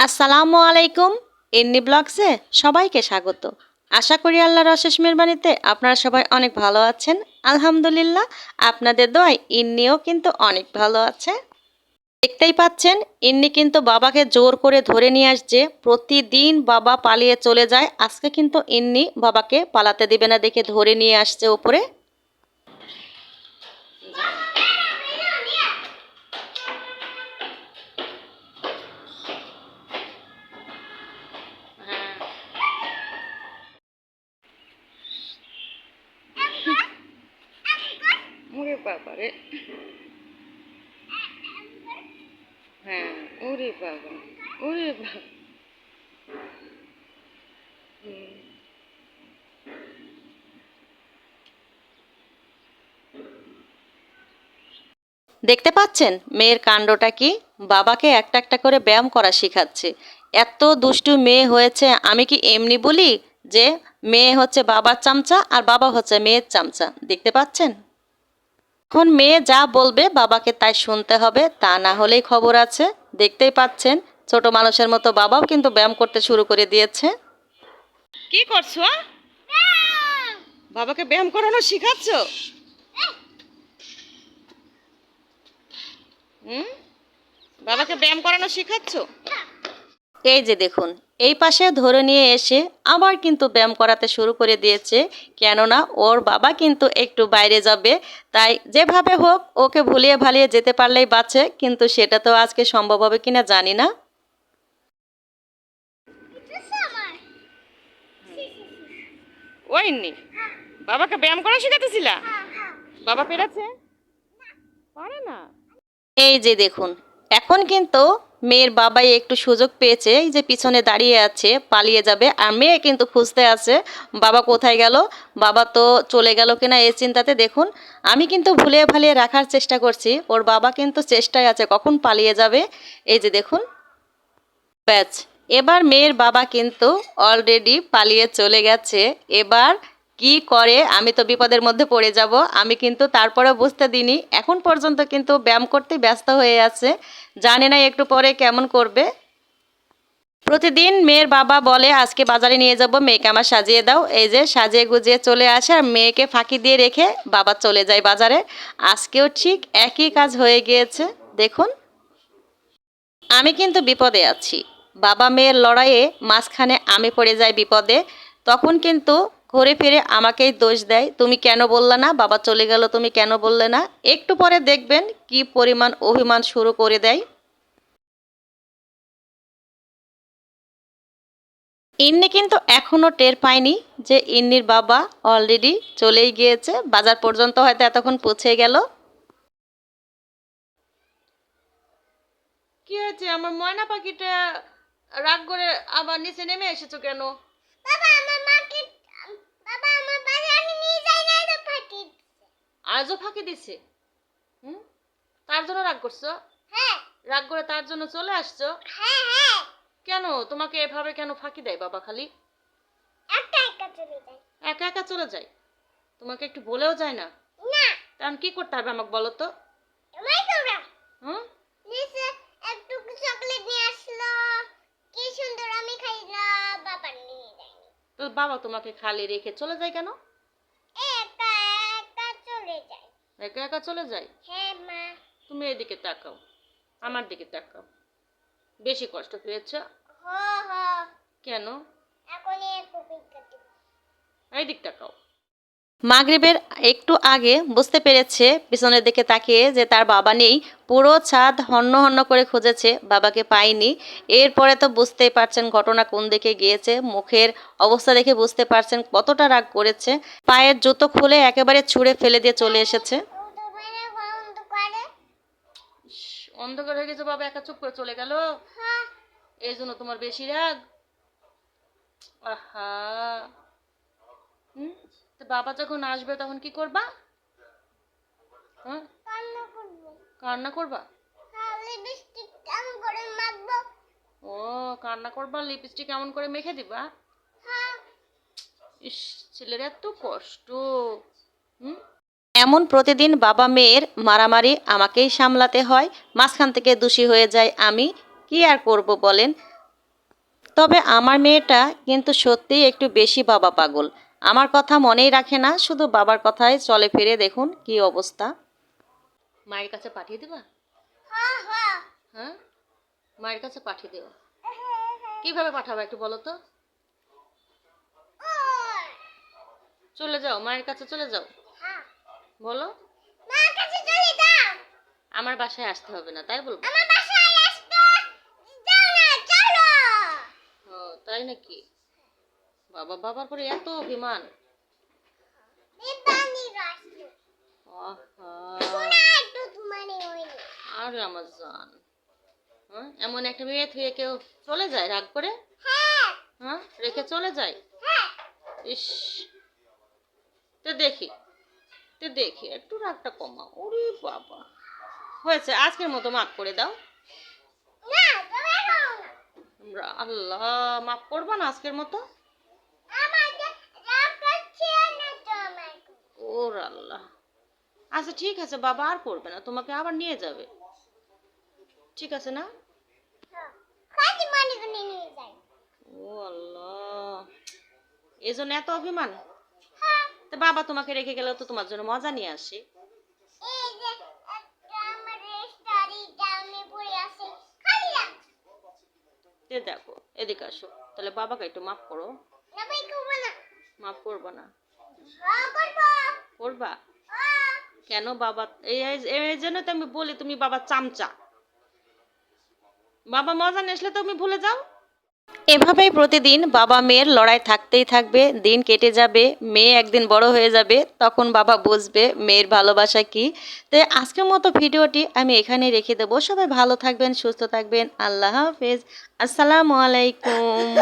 আসসালামু আলাইকুম ইন্নি ব্লগসে সবাইকে স্বাগত। আশা করি আল্লাহর অশেষ মেহরবানিতে আপনারা সবাই অনেক ভালো আছেন। আলহামদুলিল্লাহ, আপনাদের দোয়ায় ইন্নিও কিন্তু অনেক ভালো আছে। দেখতেই পাচ্ছেন, ইন্নি কিন্তু বাবাকে জোর করে ধরে নিয়ে আসছে। প্রতিদিন বাবা পালিয়ে চলে যায়। আজকে কিন্তু ইন্নি বাবাকে পালাতে দেবে না দেখে ধরে নিয়ে আসছে ওপরে ওরে বাবা রে হ্যাঁ ওরে বাবা ওরে বাবা। দেখতে পাচ্ছেন মেয়ের কাণ্ডটা কি? বাবাকে একটা একটা করে ব্যায়াম করা শিখাচ্ছে। এত দুষ্টু মেয়ে হয়েছে, আমি কি এমনি বলি যে মেয়ে হচ্ছে বাবার চামচা আর বাবা হচ্ছে মেয়ের চামচা? দেখতে পাচ্ছেন? এখন মেয়ে যা বলবে বাবাকে তাই শুনতে হবে তা না হলেই খবর আছে। দেখতেই পাচ্ছেন ছোট মানুষের মতো বাবাও কিন্তু ব্যায়াম করতে শুরু করে দিয়েছে। কি করছ? বাবাকে ব্যায়াম করানো শিখাচ্ছ? হুম? বাবাকে ব্যায়াম করানো শিখাচ্ছ? এই যে দেখুন এই পাশে ধরে নিয়ে এসে আবার কিন্তু ব্যায়াম করাতে শুরু করে দিয়েছে। কেননা ওর বাবা কিন্তু একটু বাইরে যাবে তাই যেভাবে হোক ওকে ভুলিয়ে ভালিয়ে যেতে পারলেই বাঁচে কিন্তু সেটা তো আজকে সম্ভব হবে কিনা জানি না। ওইনি বাবাকে ব্যায়াম করা শেখাতেছিলা? বাবা পেরেছে? পারে না। এই যে দেখুন এখন কিন্তু মেয়ের বাবাই একটু সুযোগ পেয়েছে, এই যে পিছনে দাঁড়িয়ে আছে, পালিয়ে যাবে। আর মেয়ে কিন্তু খুঁজতে আছে, বাবা কোথায় গেল, বাবা তো চলে গেল কিনা এই চিন্তাতে দেখুন। আমি কিন্তু ভুলিয়ে ভালিয়ে রাখার চেষ্টা করছি, ওর বাবা কিন্তু চেষ্টায় আছে, কখন পালিয়ে যাবে, এই যে দেখুন। ব্যাচ এবার মেয়ের বাবা কিন্তু অলরেডি পালিয়ে চলে গেছে, এবার কি করে, আমি তো বিপদের মধ্যে পড়ে যাব, আমি কিন্তু তারপরে বুঝতে দিইনি। এখন পর্যন্ত কিন্তু ব্যায়াম করতে ব্যস্ত হয়ে আছে, জানে না একটু পরে কেমন করবে। প্রতিদিন মেয়ের বাবা বলে, আজকে বাজারে নিয়ে যাব, মেয়েকে আমার সাজিয়ে দাও। এই যে সাজিয়ে গুজিয়ে চলে আসে আর মেয়েকে ফাঁকি দিয়ে রেখে বাবা চলে যায় বাজারে। আজকেও ঠিক একই কাজ হয়ে গিয়েছে, দেখুন। আমি কিন্তু বিপদে আছি। বাবা মেয়ের লড়াইয়ে মাঝখানে আমি পড়ে যাই বিপদে, তখন কিন্তু ঘুরে ফিরে আমাকেই দোষ দেয়। তুমি কেন বললে না? বাবা চলে গেল তুমি কেন বললে না? একটু পরে দেখবেন কি পরিমাণ অভিমান শুরু করে দেয়। ইন্নি কিন্তু এখনও টের পায়নি যে ইন্নির বাবা অলরেডি চলেই গিয়েছে। বাজার পর্যন্ত হয়তো এতক্ষণ পৌঁছে গেল। কি হয়েছে? আমার ময়না পাখিটা রাগ করে আবার নিচে নেমে এসেছ কেন? বাবা আমার আজও ফাঁকি দিছে। হুম? তার জন্য রাগ করছ? হ্যাঁ। রাগ করে তার জন্য চলে আসছো? হ্যাঁ হ্যাঁ। কেন? তোমাকে এভাবে কেন ফাঁকি দেয় বাবা খালি? একা একা চলে যায়? তোমাকে একটু বলেও যায় না? তখন কি করতে হবে আমাকে বলো তো? তোমায় তোরা হুম? নিচে একটু চকলেট নিয়ে আসলো। কি সুন্দর আমি খাইলা বাবা নিয়ে যায়নি। তো বাবা তোমাকে খালি রেখে চলে যায় কেন? একা একা চলে যায় হ্যাঁ মা। তুমি এদিকে তাকাও আমার দিকে তাকাও। বেশি কষ্ট পেয়েছ? হ হ কেন? এখন এই দিক তাকাও। মাগরিবের একটু আগে বুঝতে পেরেছে পিছনের দিকে তাকিয়ে যে তার বাবা নেই পুরো ছাদ হন্য হন্য করে খুঁজেছে বাবাকে পায়নি। এরপরে তো বুঝতেই পারছেন ঘটনা কোন দিকে গিয়েছে মুখের অবস্থা দেখে বুঝতে পারছেন কতটা রাগ করেছে। পায়ের জুতো খুলে একেবারে ছুঁড়ে ফেলে দিয়ে চলে এসেছে। অন্ধকার হয়ে গেছে বাবা একা চুপ করে চলে গেল? হ্যাঁ। এই জন্য তোমার বেশি রাগ? আহা। হুম? তো বাবা যখন আসবে তখন কি করবা? হ্যাঁ? কান্না করবা। ও কান্না করবা? লিপস্টিক কেমন করে মেখে দিবা? হ্যাঁ। ইস ছেলের এত কষ্ট। হুম? এমন প্রতিদিন বাবা মেয়ের মারামারি আমাকেই সামলাতে হয়। মাঝখান থেকে দোষী হয়ে যায় আমি। কি আর করব বলেন? তবে আমার মেয়েটা কিন্তু সত্যিই একটু বেশি বাবা পাগল। আমার কথা মনেই রাখে না শুধু বাবার কথায় চলে ফিরে দেখুন কি অবস্থা। মায়ের কাছে পাঠিয়ে দেবা? হ্যাঁ হ্যাঁ। হ্যাঁ? মায়ের কাছে পাঠিয়ে দেবো কীভাবে পাঠাবো একটু বলো তো? চলে যাও মায়ের কাছে চলে যাও। হ্যাঁ। বলো। আমার বাসায় আসতে হবে না তাই বলব। তাই নাকি? বাবা বাবার করে এত অভিমান। আরে আমার জান এমন একটা মেয়ে থুয়ে কেউ চলে যায় রাগ করে? হ্যাঁ। হ্যাঁ রেখে চলে যায়? হ্যাঁ। ইস। তো দেখি তো দেখি একটু রাগটা কমা ওরে বাবা। হয়েছে আজকের মতো মাফ করে দাও। আল্লাহ মাফ করবা না আজকের মতো আমাকে রাগ করছে না তোমার ওর আল্লাহ। আচ্ছা ঠিক আছে বাবা আর করবে না তোমাকে আবার নিয়ে যাবে। ঠিক আছে না? ও আল্লাহ। এই জন্য এত অভিমান? হ্যাঁ। তো বাবা তোমাকে রেখে গেলেও তো তোমার জন্য মজা নিয়ে আসে। দেখো এদিকে আসো। তাহলে বাবাকে একটু মাফ করো। মাফ করবা না। করব? কেন বাবা? এই জন্য তো আমি বলি, তুমি বাবা চামচা। বাবা মজা নেসলে তুমি ভুলে যাও। এভাবেই প্রতিদিন বাবা মেয়ের লড়াই থাকতেই থাকবে, দিন কেটে যাবে, মেয়ে একদিন বড় হয়ে যাবে, তখন বাবা বুঝবে মেয়ের ভালোবাসা কি। তো আজকের মতো ভিডিওটি আমি এখানে রেখে দেবো। সবাই ভালো থাকবেন, সুস্থ থাকবেন। আল্লাহ হাফেজ। আসসালামু আলাইকুম।